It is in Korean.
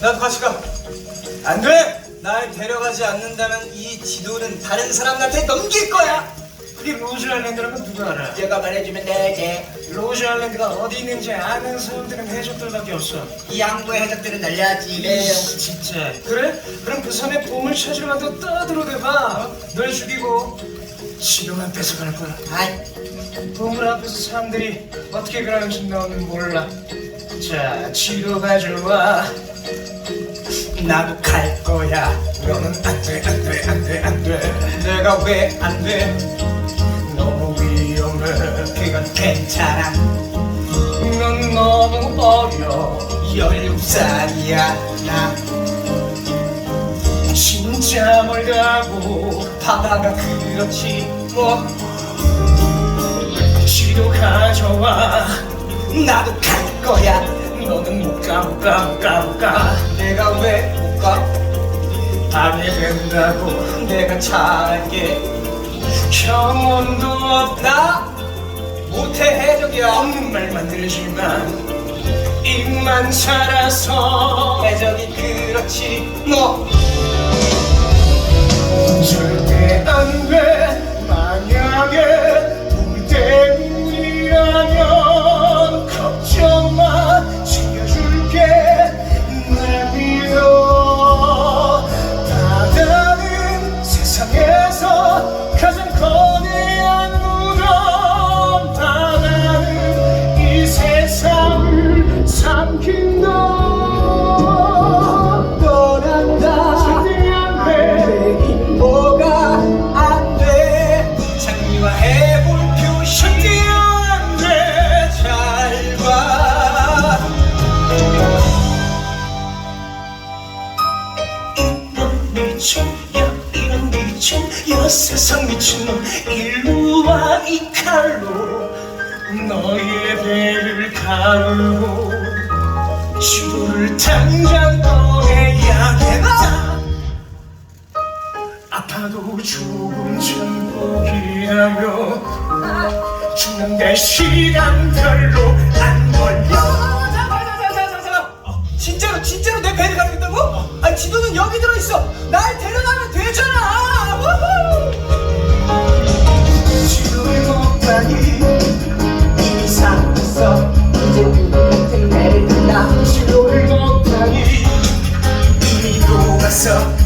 나도 같이 가. 안 돼! 날 데려가지 않는다면 이 지도는 다른 사람한테 넘길 거야! 그게 로즈 아일랜드라고 누가 알아? 내가 말해주면 되지. 로즈 아일랜드가 어디 있는지 아는 사람들은 해적들밖에 없어. 이 양보의 해적들은 날려야지. 네. 진짜. 그래? 그럼 그 섬에 보물 찾으러 가도 떠들어대봐. 널 죽이고 지도만 뺏어갈 거야. 아이, 보물 앞에서 사람들이 어떻게 그러는지 너는 몰라. 자, 지도 가져와. 나도 갈 거야. 너는 안 돼, 안 돼, 안 돼, 안 돼. 내가 왜 안 돼? 너무 위험해. 그건 괜찮아. 넌 너무 어려. 17살이야, 나. 진짜 멀다고 바다가 그렇지, 뭐. 지도 가져와. 나도 갈 거야. 너는 못 가, 못 가, 못 가, 못 가. 내가 왜 못 가? 방해된다고. 내가 잘할게. 경험도 없다. 나 못해 해적이야. 없는 말만 들지만 입만 살아서 해적이 그렇지, 뭐. 야 세상 미친놈 일루와 이 칼로 너의 배를 가르고 지도를 당장 떠 아파도 조금 참고 기다려 죽는 데 시간 별로 안 걸려 잠깐. 진짜로, 진짜로 내 배를 가르겠다고? 아니, 지도는 여기 들어있어. 날 데려가면 되잖아. 우후! 지도를 못 가니 이상 있어. 이제 누구한테 배를 든다. 지도를 못 가니 이미 녹았어.